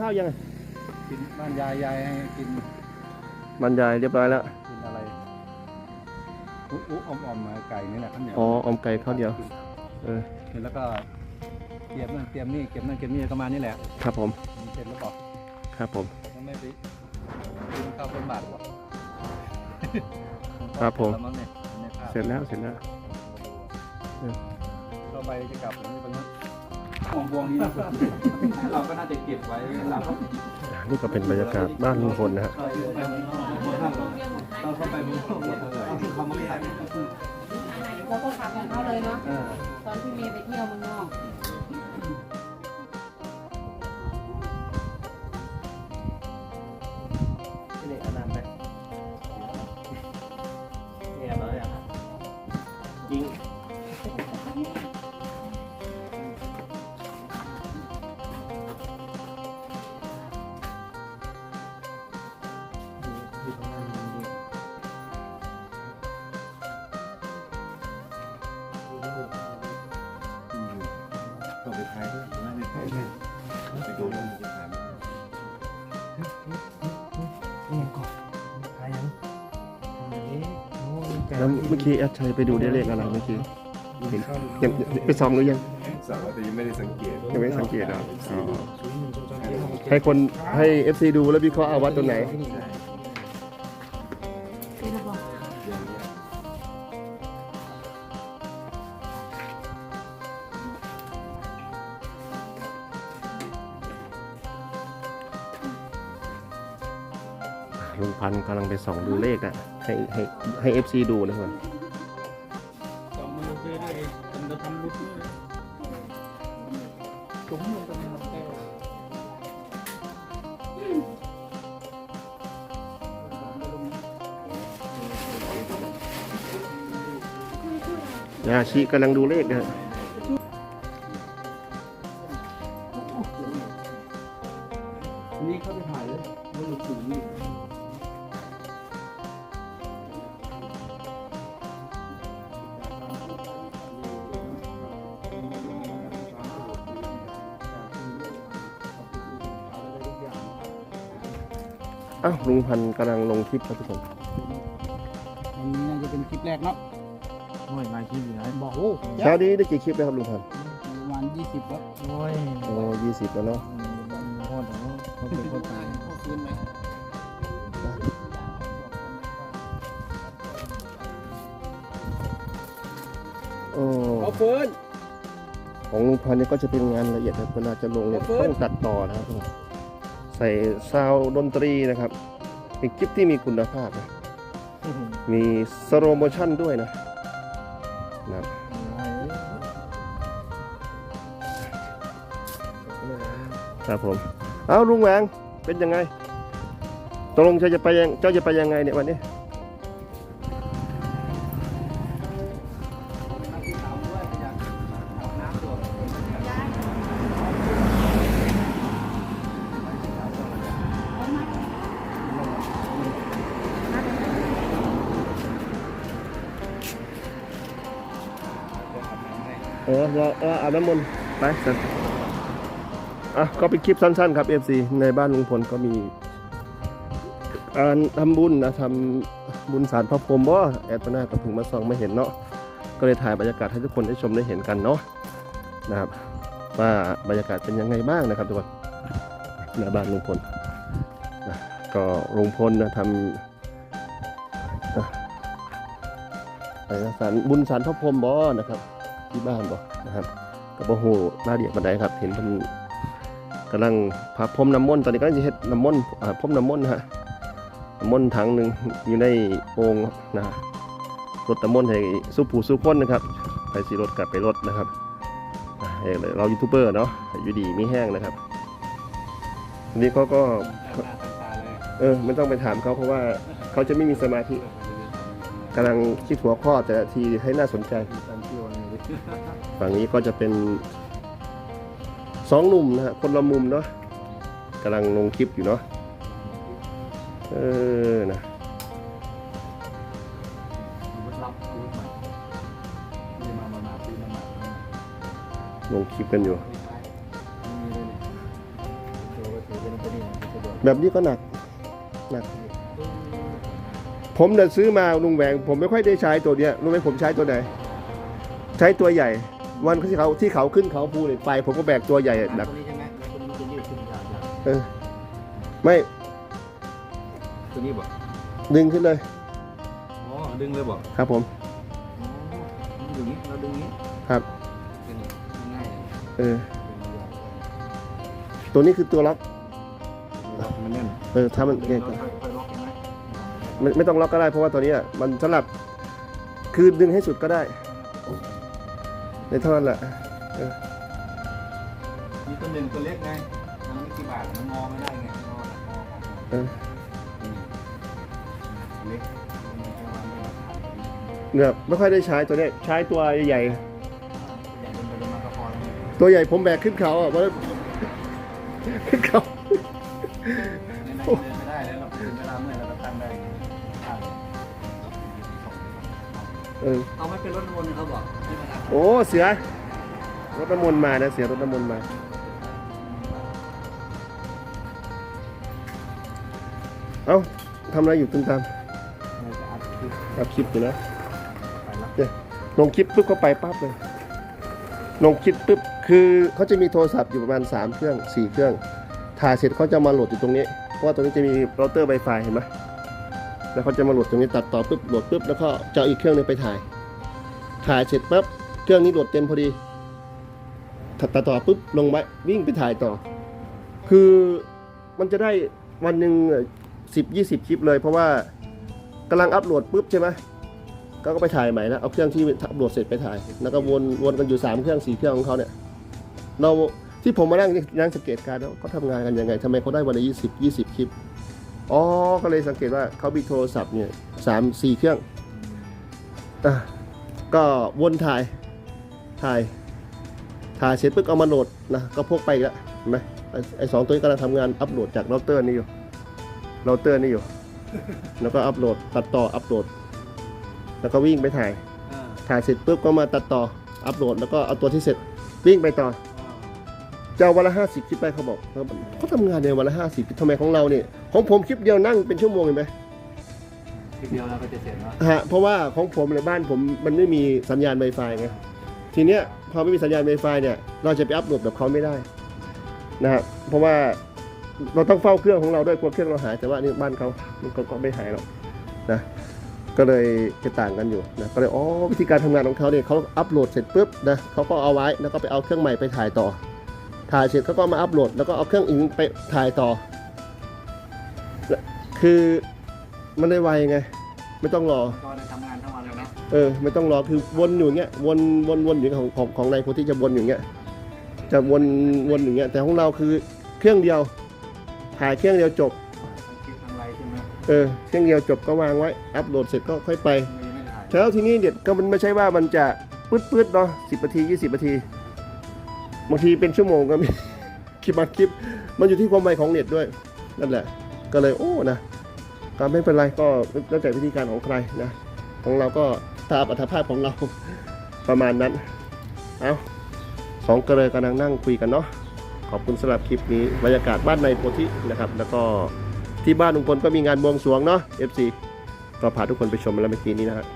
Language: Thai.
ข้าวยังกินบ้านยายยายให้กินบรรยายเรียบร้อยแล้ว กินอะไรอุ๊อุ๊อมอมๆมาไก่นี่แหละข้าวเหนียวอ๋ออมไก่ข้าวเดียว เออ เสร็จแล้วก็เตรียมนั่นเตรียมนี่เก็บนั่นเก็บนี่ก็มานี่แหละครับผมมีเสร็จแล้วบอกครับผมยังไม่ไปกินข้าวเป็นบาทหรอกครับผมแล้วงเนี่ยในภาพเสร็จแล้วเสร็จแล้ว เข้าไปจะกลับหรือไม่ไปเนาะ ของพวงนี้เราก็น่าจะเก็บไว้หลังอ่านี่ก็เป็นบรรยากาศบ้านลุงพลนะฮะ เราเข้าไปมันเข้าหมดเลยเขาไม่ได้แล้วก็ขับของเขาเลยเนาะเออตอนที่เมย์ไปเที่ยวเมืองนอก ต้องไปถ่ายด้วยนะไปถ่ายด้วยไปดูแล้วมันจะถ่ายไม่ได้แล้วเมื่อกี้แอดชัยไปดูได้เลขอะไรเมื่อกี้เห็นยังไปส่องหรือยังสาวแต่ยังไม่ได้สังเกตยังไม่สังเกตเหรออ๋อให้คนให้ FC ดูแล้ววิเคราะห์เอาว่าตัวไหนที่ ลุงพันธุ์กำลังไปส่องดูเลขนะให้ให้ให้ FC ดูนะครับสองมือซื้อได้มันจะทำลุกเลยจุ๋มลงไปในลำแก้ยาชีกำลังดูเลขนะ อ้าวลุงพันธุ์กำลังลงคลิปครับทุกคนอันนี้น่าจะเป็นคลิปแรกเนาะโอ้ยมาคลิปอยู่ไหนบอกโอ้เช้านี้ได้กี่คลิปแล้วครับลุงพันธุ์ประมาณยี่สิบแล้วโอ้ยโอ้ยี่สิบแล้วเนาะโคตรโคตรโคตรตายโคตรคืนไหมโอ้เอาเฟิร์นของลุงพันธุ์เนี่ยก็จะเป็นงานละเอียดนะเวลาจะลงเนี่ยขอบคุณต้องตัดต่อนะครับทุกคน ใส่ซาวด์ดนตรีนะครับ เป็นคลิปที่มีคุณภาพนะ มีสโลโมชั่นด้วยนะนะครับครับผม เอาลุงแหวงเป็นยังไงตกลงเจ้าจะไปยังเจ้าจะไปยังไงเนี่ยวันนี้ เออเราออาบน้ำมนต์ไปสันอะก็เป็นคลิปสั้นๆครับ FC ในบ้านลุงพลก็มีการทำบุญนะทำบุญสารพระพรหมบ่แอดปนากับถึงมาส่องไม่เห็นเนาะก็เลยถ่ายบรรยากาศให้ทุกคนได้ชมได้เห็นกันเนาะนะครับ ว่าบรรยากาศเป็นยังไงบ้างนะครับทุกคนหน้าบ้านลุงพลนะก็ลุงพลนะทำนะอะไรนะสารบุญสารพระพรหมบ่นะครับ ที่บ้านบ่นะครับกับโอ้โหรายละเอียดบันไดครับ เห็นเพิ่นกำลังพาพรมน้ำมนต์ตอนนี้กำลังจะเฮ็ดน้ำมนต์อ่าพรมน้ำมนต์นะฮะน้ำมนต์ถังหนึ่งอยู่ในโอ่งนะฮะรถน้ำมนต์ให้สู้ผู้สู้คนนะครับไปสีรถกลับไปรถนะครับอ่าให้เรายูทูบเบอร์เนาะอยู่ดีไมีแห้งนะครับทีนี้เขาก็เออไม่ต้องไปถามเขาเพราะว่าเขาจะไม่มีสมาธิกำลังคิดหัวข้อแต่ละทีให้น่าสนใจ ฝั่งนี้ก็จะเป็นสองหนุ่มนะฮะคนละมุมเนาะกำลังลงคลิปอยู่เนาะเออนะลงคลิปกันอยู่ แบบนี้ก็หนักหนัก ผมเนี่ยซื้อมาลุงแหวง ผมไม่ค่อยได้ใช้ตัวเนี้ยรู้ไหมผมใช้ตัวไหน ใช้ตัวใหญ่ วันที่เขาที่เขาขึ้นเขาภูเหล็กไฟผมก็แบกตัวใหญ่หนักตัวนี้ใช่ไหมตัวนี้มันจะยืดขึ้นยาวเออไม่ตัวนี้บอกดึงขึ้นเลย อ๋อดึงเลยบอกครับ ผมอย่างนี้เราดึงนี้ครับ ดึงง่ายเลยเออตัวนี้คือตัวล็อกมันแน่นเออถ้ามันดึเนี่ยงแล้วค่อยๆล็อกใช่ไหมไม่ไม่ต้องล็อกก็ได้เพราะว่าตัวนี้อะมันสำหรับคือดึงให้สุดก็ได้ ในเท่านั้นแหละมีตัวหนึ่งตัวเล็กไงมันไม่กี่บาทมันงอไม่ได้ไงงอนะงอของเออเล็กมันจะวางไม่ได้ขาดเนี่ยไม่ค่อยได้ใช้ตัวเนี้ยใช้ตัวใหญ่ใหญ่เป็นไปเลยมากระพอนๆตัวใหญ่ผมแบกขึ้นเขาอะเพราะขึ้นเขา ในนั้นเดินไม่ได้แล้ว ออเอาไม่เป็นรถวนเขาบอกให้มารับโอ้เสือ รถน้ำมนต์มานะเสือรถน้ำมนต์มา เอ้าทำอะไรอยู่ตุ้มตามเราจะอัดคลิปอัพคลิปอยู่นะไปแล้วเนี่ยลงคลิปปุ๊บก็ไปปั๊บเลยลงคลิปปุ๊บคือเขาจะมีโทรศัพท์อยู่ประมาณ 3 เครื่อง 4 เครื่องถ่ายเสร็จเขาจะมาโหลดอยู่ตรงนี้ เพราะว่าตรงนี้จะมีเราเตอร์ Wi-Fi เห็นไหม แล้วเขาจะมาโหลดตรงนี้ตัดต่อปุ๊บโหลดปุ๊บแล้วก็จะเอาอีกเครื่องหนึงไปถ่าย ถ่ายเสร็จปั๊บเครื่องนี้โหลดเต็มพอดีตัดต,ต่อปุ๊บลงไว้วิ่งไปถ่ายต่อ คือมันจะได้วันหนึ่งสิบยี่สิบคลิปเลย เพราะว่ากำลังอัพโหลดปุ๊บใช่ไหมก็ก็ไปถ่ายใหม่นะเอาเครื่องที่อัพโหลดเสร็จไปถ่าย แล้วก็วนวนกันอยู่สามเครื่องสี่เครื่องของเขาเนี่ยเราที่ผมมานั่งนั่งสังเกตการณ์เขาทำงานกันยังไงทำไมเขาได้วันละยี่สิบยี่สิบคลิป อ๋อ ก็เลยสังเกตว่าเขามีโทรศัพท์เนี่ยสามสี่เครื่องอะก็วนถ่าย ถ่าย ถ่ายเสร็จปุ๊บเอามาโหลดนะ ก็พกไปอีกแล้วเห็นไหมไอ้ไอ้สองตัวนี้กำลังทำงานอัพโหลดจากเราเตอร์นี่อยู่เราเตอร์นี่อยู่ แล้วก็อัพโหลด ตัดต่ออัพโหลด แล้วก็วิ่งไปถ่ายอ่าถ่ายเสร็จปุ๊บก็มาตัดต่ออัพโหลด แล้วก็เอาตัวที่เสร็จวิ่งไปต่อจะเอาวันละห้าสิบคลิปไปเขาบอกเขาทำงานในวันละห้าสิบทำไมของเราเนี่ย ของผมคลิปเดียวนั่งเป็นชั่วโมงเห็นไหมทีเดียวเราก็จะเสร็จแล้วฮะเพราะว่าของผมในบ้านผมมันไม่มีสัญญาณ Wi-Fi ไงทีเนี้ยพอไม่มีสัญญาณ Wi-Fi เนี่ยเราจะไปอัพโหลดแบบเขาไม่ได้นะฮะเพราะว่าเราต้องเฝ้าเครื่องของเราด้วยกลัวเครื่องเราหายแต่ว่านี่บ้านเขามันก็ก็ไม่หายหรอกนะก็เลยจะต่างกันอยู่นะก็เลยอ๋อวิธีการทำงานของเขาเนี่ยเขาอัพโหลดเสร็จปุ๊บนะเขาก็เอาไว้แล้วก็ไปเอาเครื่องใหม่ไปถ่ายต่อ ถ่ายเสร็จเขาก็มาอัพโหลดแล้วก็เอาเครื่องอื่นไปถ่ายต่อและ คือมันได้ไวไง ไม่ต้องรอ ก็ได้ทำงานทั้งวันเลยเนาะเออ ไม่ต้องรอคือวนอยู่อย่างเงี้ยวนวนวนอยู่ของของของนายโพธิจะวนอย่างเงี้ยจะวนวนอย่างเงี้ยแต่ของเราคือเครื่องเดียวถ่ายเครื่องเดียวจบทั้งคลิปทั้งไลฟ์ใช่ไหมเออเครื่องเดียวจบก็วางไว้ อัพโหลดเสร็จก็ค่อยไป ไม่ไม่ได้ถ่ายแล้วทีนี้เด็ดก็มันไม่ใช่ว่ามันจะปื๊ดปื๊ดเนาะสิบนาทียี่สิบนาทีบางทีเป็นชั่วโมงก็มี คลิปบางคลิป มันอยู่ที่ความไวของเน็ตด้วย นั่นแหละ ก็เลยโอ้นะก็ไม่เป็นไรก็แล้วแต่วิธีการของใครนะของเราก็ตามอัตภาพของเราประมาณนั้นเอาสองกระเลยกำลังนั่งคุยกันเนาะขอบคุณสำหรับคลิปนี้บรรยากาศบ้านในโพธินะครับ แล้วก็ที่บ้านลุงพลก็มีงานบวงสรวงเนาะ FC ก็พาทุกคนไปชมมาแล้วเมื่อกี้นี้นะฮะ